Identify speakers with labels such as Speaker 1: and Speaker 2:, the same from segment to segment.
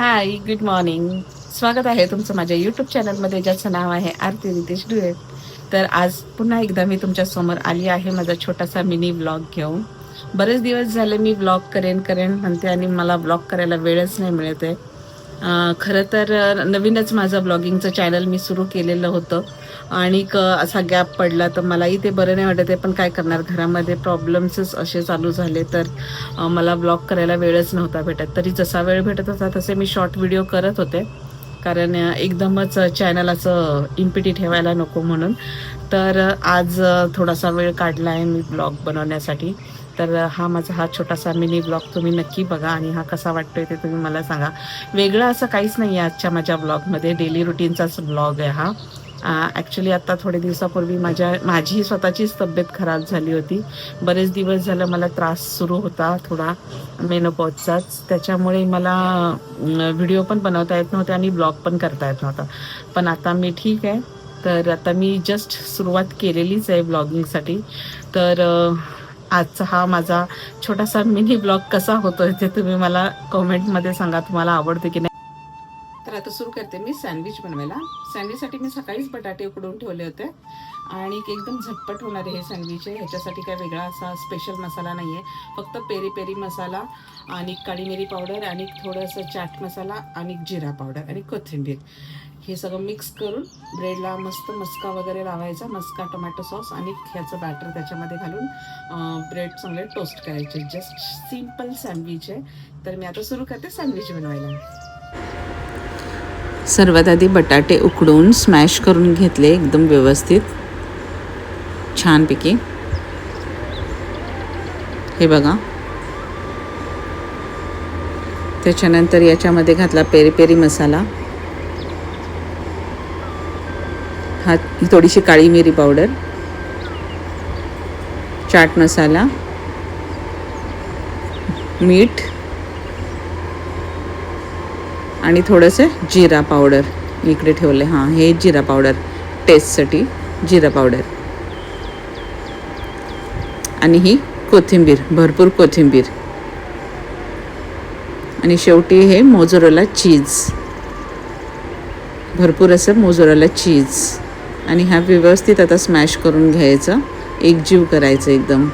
Speaker 1: Hi good morning स्वागत आहे तुमचं माझ्या यूट्यूब चॅनलमध्ये ज्याचं नाव आहे आरती रितेश डुए तर आज पुन्हा एकदा मी तुमच्यासमोर आली आहे माझा छोटासा मिनी ब्लॉग घेऊन. बरेच दिवस झाले मी ब्लॉग करेन करेन म्हणते आणि मला ब्लॉग करायला वेळच नाही मिळत आहे. खरं तर नवीनच माझं ब्लॉगिंगचं चॅनल मी सुरू केलेलं होतं. आणि क असा गॅप पडला तर मलाही ते बरं नाही वाटत आहे पण काय करणार? घरामध्ये प्रॉब्लेम्सच असे चालू झाले तर मला ब्लॉग करायला वेळच नव्हता भेटत. तरी जसा वेळ भेटत होता तसे मी शॉर्ट व्हिडिओ करत होते. कारण एकदमच चॅनल असं इम्पिटी ठेवायला नको म्हणून. तर आज थोडासा वेळ काढला आहे मी ब्लॉग बनवण्यासाठी. तर हा माझा हा छोटासा मिनी ब्लॉग तुम्ही नक्की बघा आणि हा कसा वाटतोय ते तुम्ही मला सांगा. वेगळं असं काहीच नाही आहे आजच्या माझ्या ब्लॉगमध्ये. डेली रुटीनचाच ब्लॉग आहे हा. ॲक्च्युली आत्ता थोडे दिवसापूर्वी माझ्या माझी स्वतःचीच तब्येत खराब झाली होती. बरेच दिवस झालं मला त्रास सुरू होता थोडा मेनोपॉजचाच त्याच्यामुळे मला व्हिडिओ पण बनवता येत नव्हते आणि ब्लॉग पण करता येत नव्हता. पण आता मी ठीक आहे. तर आता मी जस्ट सुरुवात केलेलीच आहे ब्लॉगिंगसाठी तर आजचा हा माझा छोटासा मिनी ब्लॉग कसा होतोय ते तुम्ही मला कॉमेंटमध्ये सांगा. तुम्हाला आवडते की नाही? तर आता सुरू करते मी सँडविच बनवायला. सँडविचसाठी मी सकाळीच बटाटे उकडून ठेवले होते. आणि एकदम झटपट होणारे हे सँडविच. आहे ह्याच्यासाठी काय वेगळा असा स्पेशल मसाला नाही आहे फक्त पेरी पेरी मसाला आणि काळी मिरी पावडर आणि थोडंसं चाट मसाला आणि जिरा पावडर आणि कोथिंबीर. हे सगळं मिक्स करून ब्रेडला मस्त मस्का वगैरे लावायचा. मस्का टोमॅटो सॉस आणि ह्याचं बॅटर त्याच्यामध्ये घालून ब्रेड चांगले टोस्ट करायचे. जस्ट सिंपल सँडविच आहे. तर मी आता सुरू करते सँडविच बनवायला. सर्वात आधी बटाटे उकडून स्मॅश करून घेतले एकदम व्यवस्थित. छानपैकी. हे बघा. त्याच्यानंतर याच्यामध्ये घातला पेरी पेरी मसाला. हा ही थोडीशी काळी मिरी पावडर चाट मसाला मीठ आणि थोडंसं जिरा पावडर. इकडे ठेवलं हां हे जिरा पावडर. टेस्टसाठी जिरा पावडर. आणि ही कोथिंबीर भरपूर कोथिंबीर. आणि शेवटी हे मोजोरोला चीज. भरपूर असं मोजोरोला चीज. आणि हा व्यवस्थित आता स्मॅश करून घ्यायचं. एकजीव करायचं एकदम.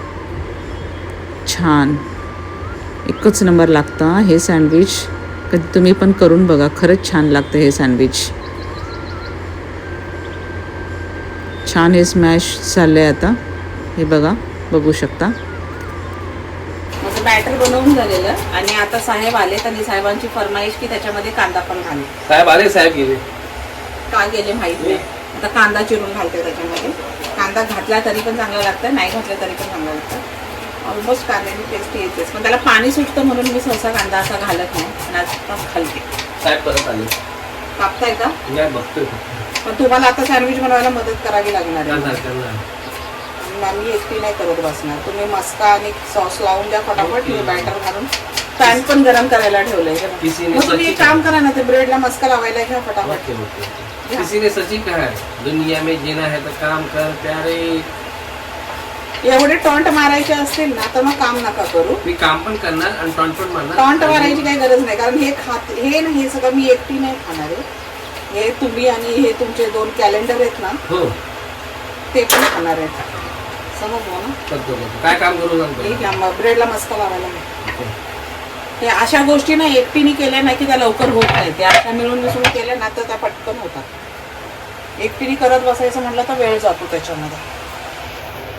Speaker 1: छान. एकच नंबर लागतं हां सँडविच कधी तुम्ही पण करून बघा खरंच छान लागतं हे सँडविच छान हे स्मॅश झालं आहे आता. हे बघा बघू शकता. माझं बॅटर बनवून झालेलं आणि आता साहेब आले आणि साहेबांची फरमाईश की त्याच्यामध्ये कांदा पण घाले.
Speaker 2: साहेब आले साहेब गेले.
Speaker 1: का गेले माहीत नाही. आता कांदा चिरून घालते त्याच्यामध्ये. कांदा घातला तरी पण चांगला लागतं नाही घातला तरी पण चांगलं लागतं. ऑलमोस्ट कांद्याची टेस्ट येतेच. पण त्याला पाणी सुटतं म्हणून मी सहसा कांदा असा घालत नाही. आणि आता घालते
Speaker 2: साहेब परत आले?
Speaker 1: कापताय का?
Speaker 2: नाही बघतोय.
Speaker 1: पण तुम्हाला आता सँडविच बनवायला मदत करावी लागणार आहे
Speaker 2: करणार करणार
Speaker 1: आणि मी एकटी नाही करत बसणार. तुम्ही मस्का आणि सॉस लावून द्या फटाफट मी बॅटर घालून पॅन पण गरम करायला ठेवलंय. मग तुम्ही एक काम करा ना ते ब्रेडला मस्का लावायला घ्या फटाफट.
Speaker 2: किसी ने सच ही कहा है दुनिया में जीना है तो काम कर प्यारे।
Speaker 1: एवढे टॉन्ट मारायचे असतील ना तर मग काम नका करू.
Speaker 2: मी काम पण करणार आणि टॉन पण मारणार.
Speaker 1: टॉन्ट मारायची काही गरज नाही कारण हे खात हे ना हे सगळं मी एकटी नाही खाणार आहे. हे तुम्ही आणि हे तुमचे दोन कॅलेंडर आहेत ना
Speaker 2: हो.
Speaker 1: ते पण खाणार आहेत समजलं ना
Speaker 2: करतो करतो काय काम करू सांगतो
Speaker 1: ठीक आहे मग ब्रेडला मस्का लावायला घ्या. हे अशा गोष्टी ना एकटीने केल्या नाही की त्या लवकर होत नाही. त्या अशा मिळून मिसळून केल्या ना तर त्या पटकन होतात. एकटीने करत बसायचं म्हटलं तर वेळ जातो त्याच्यामध्ये.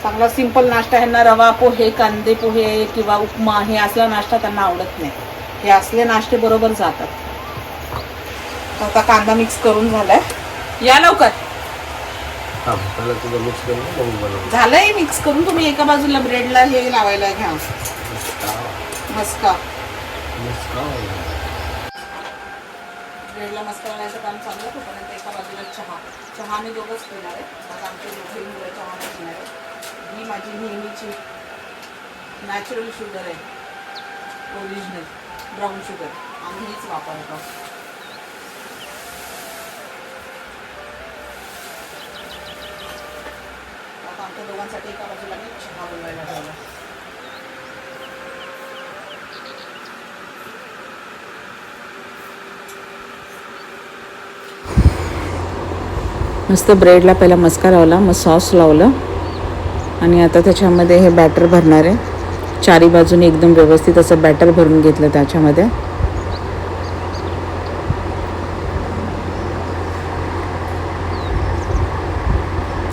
Speaker 1: चांगला सिंपल नाश्ता ह्यांना रवा पोहे कांदे पोहे किंवा उपमा हे असला नाश्ता त्यांना आवडत नाही. हे असले नाश्ते बरोबर जातात. तर आता कांदा मिक्स करून झालाय. या लवकर.
Speaker 2: हा पहिला तुझं मिक्स करून मग बनवू
Speaker 1: झालंय मिक्स करून तुम्ही एका बाजूला ब्रेडला हे लावायला घ्या. मस्का. ब्रेडला मस्का. लावायचं काम आहे तोपर्यंत एका बाजूला चहा. चहा मी दोघंच पिणार आहे. आता आमचे दोघे मुलं चहा नाही पिणार आहे ही माझी नेहमीची नॅचरल शुगर आहे. ओरिजिनल ब्राऊन शुगर आम्ही हीच वापरतो. दोघांसाठी एका बाजूला मी चहा बनवायला
Speaker 3: मस्त ब्रेडला पहिला मस्का लावला मग सॉस लावलं. आणि आता त्याच्यामध्ये हे बॅटर भरणार आहे. चारी बाजूने एकदम व्यवस्थित असं बॅटर भरून घेतलं त्याच्यामध्ये.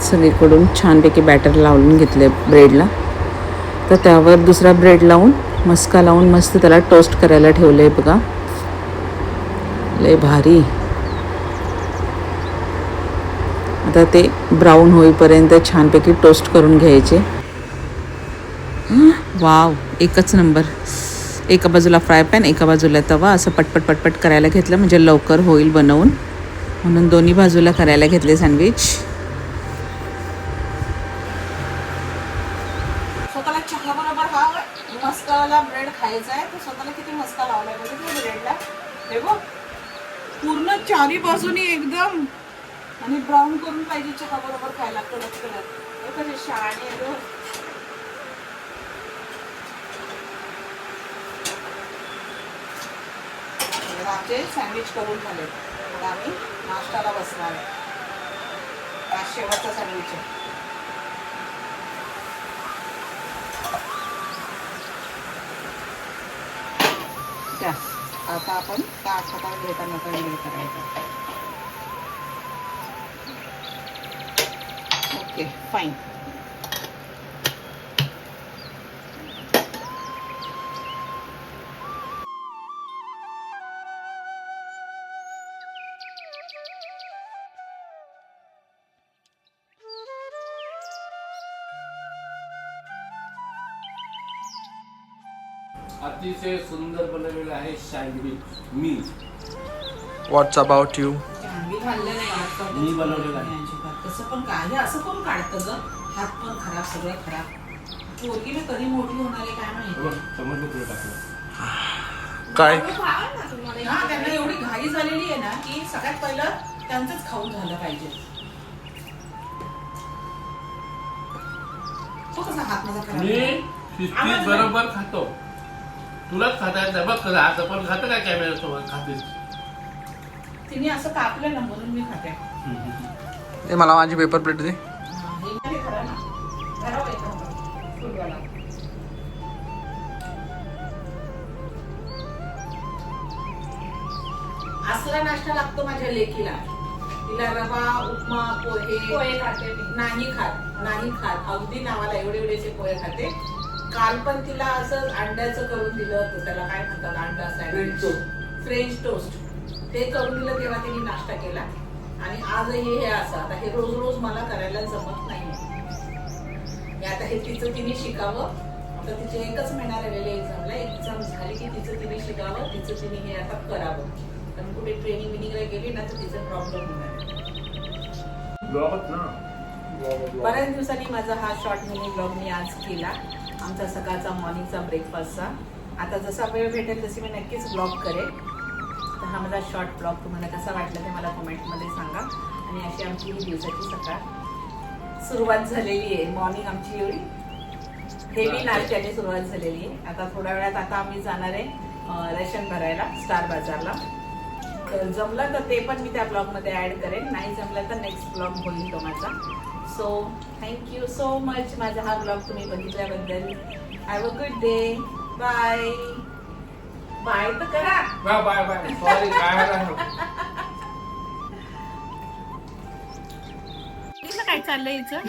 Speaker 3: सगळीकडून छानपैकी बॅटर लावून घेतले ब्रेडला तर त्यावर दुसरा ब्रेड लावून मस्का लावून मस्त त्याला टोस्ट करायला ठेवलं आहे बघा. लय भारी. आता ते ब्राऊन होईपर्यंत छानपैकी टोस्ट करून घ्यायचे. वाव एकच नंबर एका बाजूला फ्राय पॅन एका बाजूला तवा असं पटपट पटपट करायला घेतलं म्हणजे लवकर होईल बनवून. म्हणून दोन्ही बाजूला करायला घेतले सँडविच
Speaker 1: स्वतःला चहा बरोबर हा स्वतःला ब्रेड खायचा आहे तर स्वतःला किती मस्का लावलाय म्हणजे ब्रेडला. हे बघ. पूर्ण चारी बाजूनी एकदम. आणि ब्राऊन करून पाहिजे चहा बरोबर खायला कडक कडक. हे कसे शहाणे आहे तर आमचे सँडविच करून झाले आम्ही नाश्त्याला बसणार आहे. आज शेवटचा सँडविच आहे. आता आपण ताक हाताने घेताना वेळ करायचा. ओके फाईन
Speaker 2: अतिशय सुंदर सँडविच मी.
Speaker 4: What's about you?
Speaker 1: मी खाल्लं नाही आता.
Speaker 2: मी बनवलेलं आहे.
Speaker 1: अजिबात. कसं पण काय? हे असं कोण काढतं ग? हात पण खराब सगळं खराब. पोरगी कधी मोठी होणार आहे काय माहिती?
Speaker 2: बघ, चमचने पुढे टाकलं.
Speaker 4: काय?
Speaker 1: हा त्यांना एवढी घाई झालेली आहे ना की सगळ्यात पहिलं त्यांचंच खाऊन झालं पाहिजे. तो कसा हात माझा खराब
Speaker 2: मी? शिस्तीत बरोबर खातो. तुलाच खाता येत नाही. बघ कसं आज आपण खातं काय कॅमेरा सोबत खाते
Speaker 1: तिने असं कापलं ना म्हणून मी खाते.
Speaker 4: ते मला माझी पेपर प्लेट दे.
Speaker 1: हा, हे नाही खरं ना. खराब आहे का? फुलवाला. असला नाश्ता लागतो माझ्या लेकीला. तिला रवा उपमा पोहे.
Speaker 5: पोहे खाते मी.
Speaker 1: नाही खात नाही खात. अगदी नावाला एवढे एवढेचे पोहे खाते. काल पण तिला असं अंड्याचं करून दिलं होतं. त्याला काय म्हणतात अंडा सँडविच फ्रेंच टोस्ट ते करून दिलं तेव्हा तिने नाश्ता केला. आणि आजही हे असं आता हे रोज रोज मला करायला जमत नाही हे आता हे तिचं तिने शिकावं. आता तिचे एकच महिना राहिलेले एक्झामला एक्झाम झाली की तिचं तिने शिकावं तिचं तिने हे आता करावं. कारण कुठे ट्रेनिंग विनिंगला गेली ना तर तिचा प्रॉब्लेम होणार बऱ्याच दिवसांनी माझा हा शॉर्ट मिनी ब्लॉग मी आज केला. आमचा सकाळचा मॉर्निंगचा ब्रेकफास्टचा आता जसा वेळ भेटेल तशी मी नक्कीच ब्लॉग करेन. तर हा माझा शॉर्ट ब्लॉग तुम्हाला कसा वाटला ते मला कमेंटमध्ये सांगा. आणि अशी आमची ही दिवसाची सकाळ सुरुवात झालेली आहे. मॉर्निंग आमची एवढी हेवी नाश्त्याने सुरुवात झालेली आहे. आता थोड्या वेळात आता आम्ही जाणार आहे रेशन भरायला स्टार बाजारला तर जमलं तर ते पण मी त्या ब्लॉगमध्ये ॲड करेन. नाही जमलं तर नेक्स्ट ब्लॉग होईल तो माझा. सो थँक्यू सो मच माझा हा ब्लॉग तुम्ही बघितल्याबद्दल. Have a good day bye bye तर करा.
Speaker 2: Bye bye bye sorry?
Speaker 3: हिचं काय चाललंय हिचं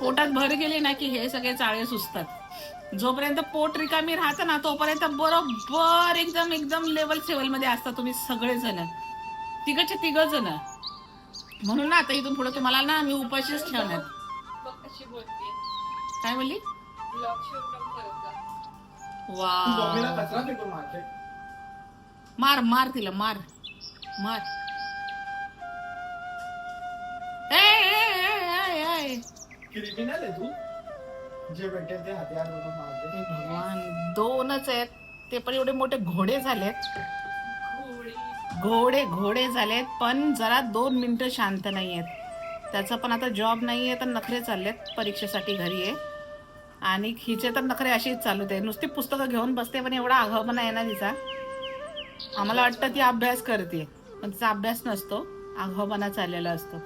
Speaker 3: पोटात भर गेली ना की हे सगळे चाळे सुचतात जोपर्यंत पोट रिकामी राहतं ना तोपर्यंत बरोबर एकदम एकदम लेवल सेवलमध्ये असता तुम्ही सगळे जण तिघचे तिघ जण म्हणून ना आता इथून पुढे तुम्हाला ना आम्ही उपाशीच ठेवणार. काय
Speaker 5: जा
Speaker 3: वा मार मार तिला मार. मार. ए, ए, ए, ए, ए.
Speaker 6: क्रिमिनल आहे तू? जे भेटेल ते हत्यार बघून मारते
Speaker 3: भगवान दोनच आहेत. ते पण एवढे मोठे घोडे झालेत. घोडे घोडे झालेत पण जरा दोन मिनिटं शांत नाही आहेत त्याचा पण आता जॉब नाही आहे तर नखरे चाललेत परीक्षेसाठी घरी आहे आणि हिचे तर नखरे अशीच चालू ते नुसती पुस्तकं घेऊन बसते पण एवढा आगाऊपणा आहे ना तिचा.
Speaker 1: आम्हाला वाटतं ती अभ्यास करते पण तिचा अभ्यास नसतो. आघावपणा चाललेला असतो.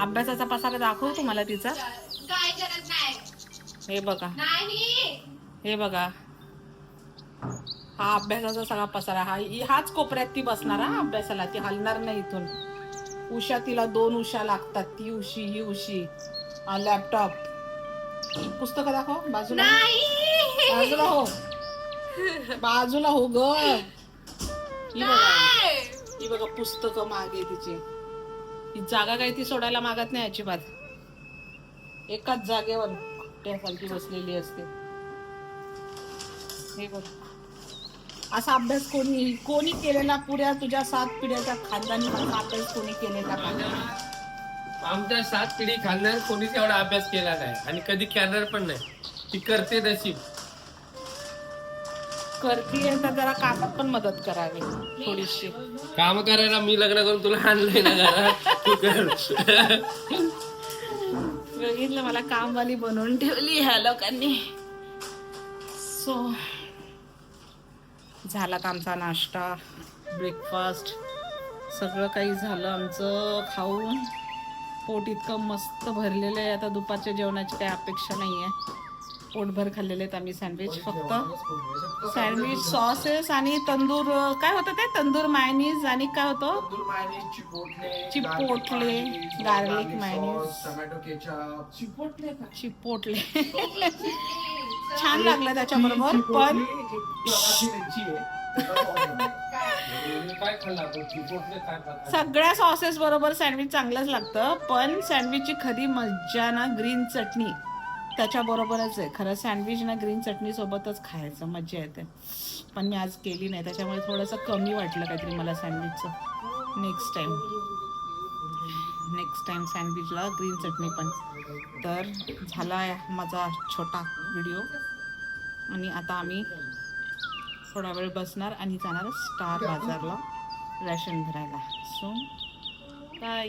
Speaker 1: अभ्यासाचा पसारा दाखवू तुम्हाला तिचा? हे बघा. हे बघा. हा अभ्यासाचा सगळा पसारा. हा हाच कोपऱ्यात ती बसणार हा अभ्यासाला. ती हलणार नाही इथून. उषा तिला दोन उषा लागतात. ती उशी ही उशी. लॅपटॉप पुस्तक दाखव. बाजूला. बाजूला हो. बाजूला हो ग. ही बघा. ही बघा पुस्तक मागे तिची. ही जागा काही ती सोडायला मागत नाही अजिबात. एकाच जागेवर. त्यासारखी बसलेली असते. हे बघ. असा अभ्यास कोणी कोणी केलेला पुऱ्या तुझ्या सात पिढ्याच्या खानदानी असा अभ्यास कोणी केलेला का?
Speaker 2: आमच्या सात पिढी खाणार कोणीच एवढा अभ्यास केला नाही आणि कधी करणार पण नाही. ती करते नशीब.
Speaker 1: करतीये तर जरा कामात पण मदत करावी थोडीशी.
Speaker 2: काम करायला मी लग्न करून तुला आणलंय ना घरात तू कर.
Speaker 1: बघितलं मला कामवाली बनवून ठेवली ह्या लोकांनी. सो झाला का आमचा नाश्ता ब्रेकफास्ट सगळं काही झालं. आमचं खाऊन पोट इतकं मस्त भरलेलं आहे. आता दुपारच्या जेवणाची काही अपेक्षा नाही आहे. पोटभर खाल्लेले आहेत आम्ही सँडविच फक्त सँडविच सॉसेस आणि तंदूर काय होतं ते? तंदूर मायनीज आणि काय होतं? Chipotle.
Speaker 3: Tomato ketchup
Speaker 1: chipotle chipotle छान लागलं त्याच्याबरोबर पण? सगळ्या सॉसेस बरोबर सँडविच चांगलंच लागतं पण सँडविचची खरी मज्जा ना ग्रीन चटणी. त्याच्या बरोबरच आहे. खरं सँडविच ना ग्रीन चटणी सोबतच खायचं मज्जा येते. पण मी आज केली नाही त्याच्यामुळे थोडंसं कमी वाटलं काहीतरी मला सँडविचचं नेक्स्ट टाइम नेक्स्ट टाइम सँडविचला ग्रीन चटणी पण. तर झाला आहे माझा छोटा व्हिडिओ आणि आता आम्ही थोडा वेळ बसणार आणि जाणार स्टार बाजारला रॅशन भरायला. So bye